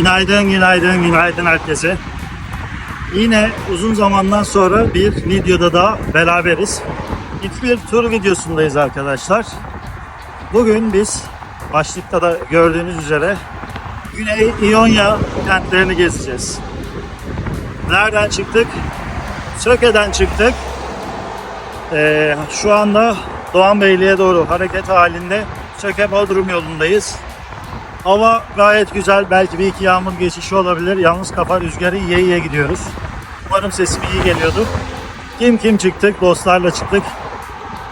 Günaydın, günaydın, günaydın herkese. Yine uzun zamandan sonra bir videoda daha beraberiz. İlk bir tur videosundayız arkadaşlar. Bugün biz başlıkta da gördüğünüz üzere Güney İonya kentlerini gezeceğiz. Nereden çıktık? Söke'den çıktık. Ee, şu anda Doğanbeyli'ye doğru hareket halinde Söke Bodrum yolundayız. Hava gayet güzel. Belki bir iki yağmur geçişi olabilir. Yalnız kafa rüzgarı iyiye iyiye gidiyoruz. Umarım sesim iyi geliyordur. Kim kim çıktık? Dostlarla çıktık.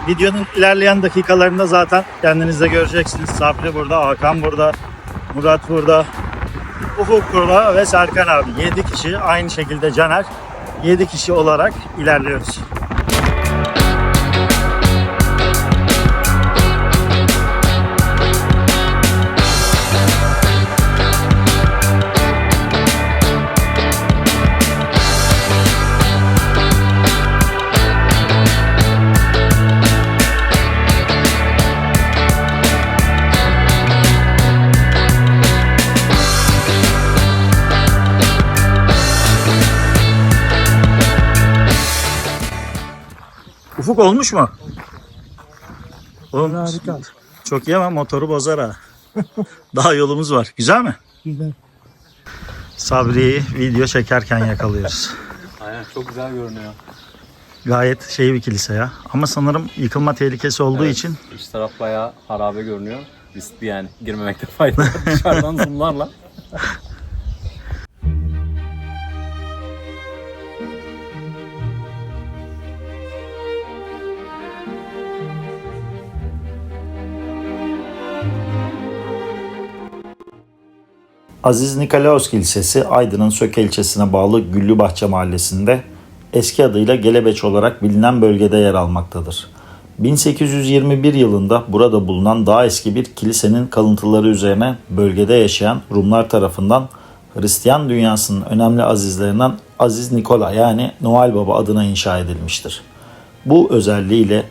Videonun ilerleyen dakikalarında zaten kendiniz göreceksiniz. Sabri burada, Hakan burada, Murat burada, Ufuk burada ve Serkan abi. 7 kişi aynı şekilde Caner. 7 kişi olarak ilerliyoruz. Ufuk olmuş mu? Oğlum, Harika. Çok iyi ama motoru bozar ha. Daha yolumuz var. Güzel mi? Güzel. Sabri'yi video çekerken yakalıyoruz. Aynen çok güzel görünüyor. Gayet şey bir kilise ya. Ama sanırım yıkılma tehlikesi olduğu Evet, için İç taraf bayağı harabe görünüyor. Riskli yani girmemekte fayda var dışarıdan zoomlarla. Aziz Nikolaos Kilisesi Aydın'ın Söke ilçesine bağlı Güllübahçe mahallesinde eski adıyla Gelebeç olarak bilinen bölgede yer almaktadır. 1821 yılında burada bulunan daha eski bir kilisenin kalıntıları üzerine bölgede yaşayan Rumlar tarafından Hristiyan dünyasının önemli azizlerinden Aziz Nikola yani Noel Baba adına inşa edilmiştir. Bu özelliğiyle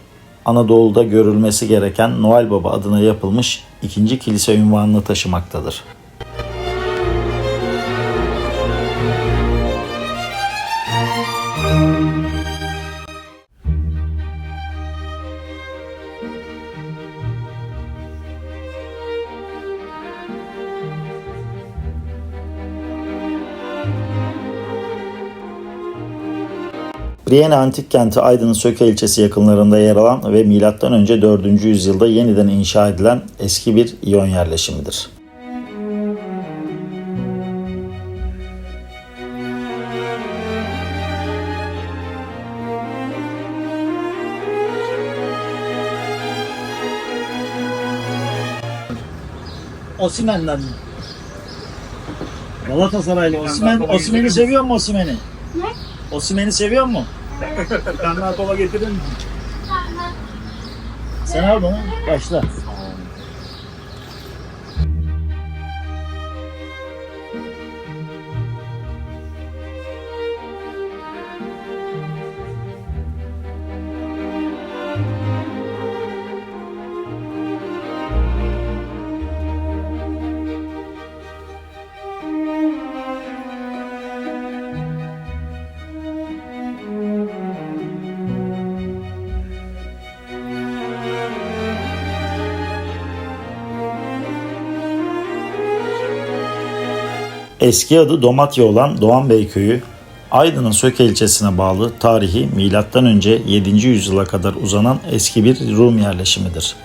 Anadolu'da görülmesi gereken Noel Baba adına yapılmış ikinci kilise ünvanını taşımaktadır. Brienne antik kenti Aydın'ın Söke ilçesi yakınlarında yer alan ve M.Ö. 4. yüzyılda yeniden inşa edilen eski bir İyon yerleşimidir. Osimen'den mi? Galatasaraylı Osimen, Osimen'i seviyor mu Osimen'i? Ne? Osimen'i seviyor mu? Bir tane daha kola getirir misin? Sen al bunu, başla. Eski adı Domatya olan Doğanbey Köyü, Aydın'ın Söke ilçesine bağlı tarihi M.Ö. 7. yüzyıla kadar uzanan eski bir Rum yerleşimidir.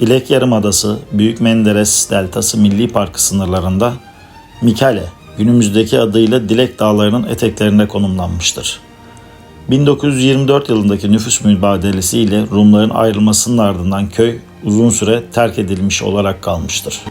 Dilek Yarımadası, Büyük Menderes Deltası Milli Parkı sınırlarında Mikale, günümüzdeki adıyla Dilek Dağları'nın eteklerinde konumlanmıştır. 1924 yılındaki nüfus mübadelesi ile Rumların ayrılmasının ardından köy uzun süre terk edilmiş olarak kalmıştır.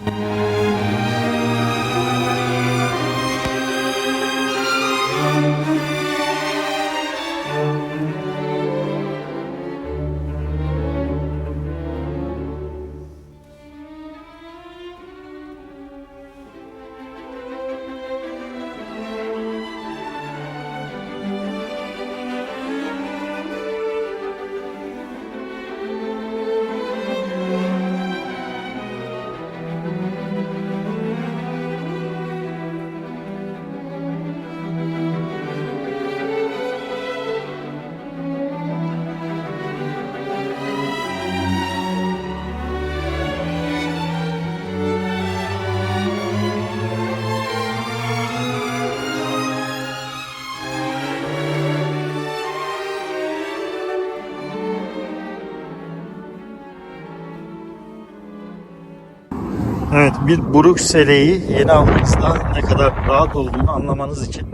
Evet bir buruk seleyi yeni almanızda ne kadar rahat olduğunu anlamanız için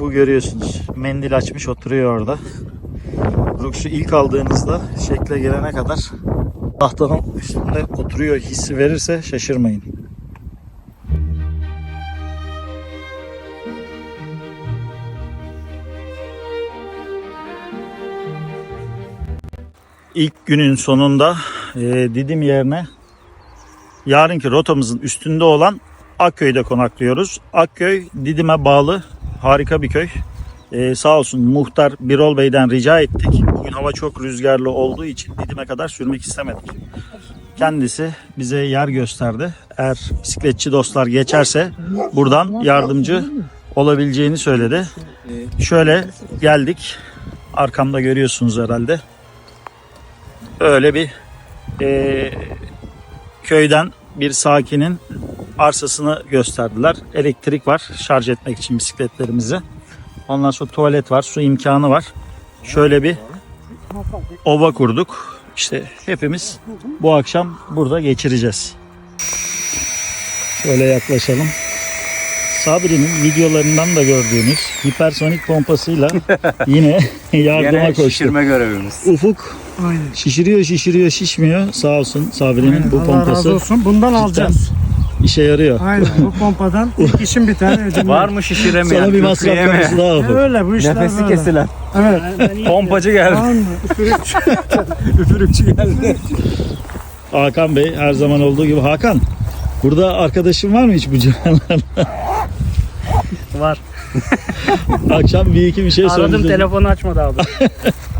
bu görüyorsunuz. Mendil açmış oturuyor orada. Brux'u ilk aldığınızda şekle gelene kadar tahtanın üstünde oturuyor hissi verirse şaşırmayın. İlk günün sonunda e, Didim yerine yarınki rotamızın üstünde olan Akköy'de konaklıyoruz. Akköy Didim'e bağlı harika bir köy. Ee, sağ olsun muhtar Birol Bey'den rica ettik. Bugün hava çok rüzgarlı olduğu için Didim'e kadar sürmek istemedik. Kendisi bize yer gösterdi. Eğer bisikletçi dostlar geçerse buradan yardımcı olabileceğini söyledi. Şöyle geldik. Arkamda görüyorsunuz herhalde. Öyle bir eee, köyden bir sakinin arsasını gösterdiler. Elektrik var şarj etmek için bisikletlerimizi. Ondan sonra tuvalet var, su imkanı var. Şöyle bir ova kurduk. İşte hepimiz bu akşam burada geçireceğiz. Şöyle yaklaşalım. Sabri'nin videolarından da gördüğünüz hipersonik pompasıyla yine yardıma Yine koştu. şişirme görevimiz. Ufuk Aynen. şişiriyor şişiriyor şişmiyor. Sağ olsun Sabri'nin bu Allah razı pompası olsun. Bundan alacağız. işe yarıyor. Aynen bu pompadan ilk işim biter. ödeme. Var mı şişiremeyen? Sana bir masraf konusu daha E, Ufuk. Öyle bu işler Nefesi böyle. kesilen. Evet. Pompacı geldi. Tamam mı? Üfürükçü geldi. Hakan Bey her zaman olduğu gibi. Hakan burada arkadaşın var mı hiç bu civarlarda? Var. Akşam bir iki bir şey Aradım söyleyeceğim. telefonu açmadı abi.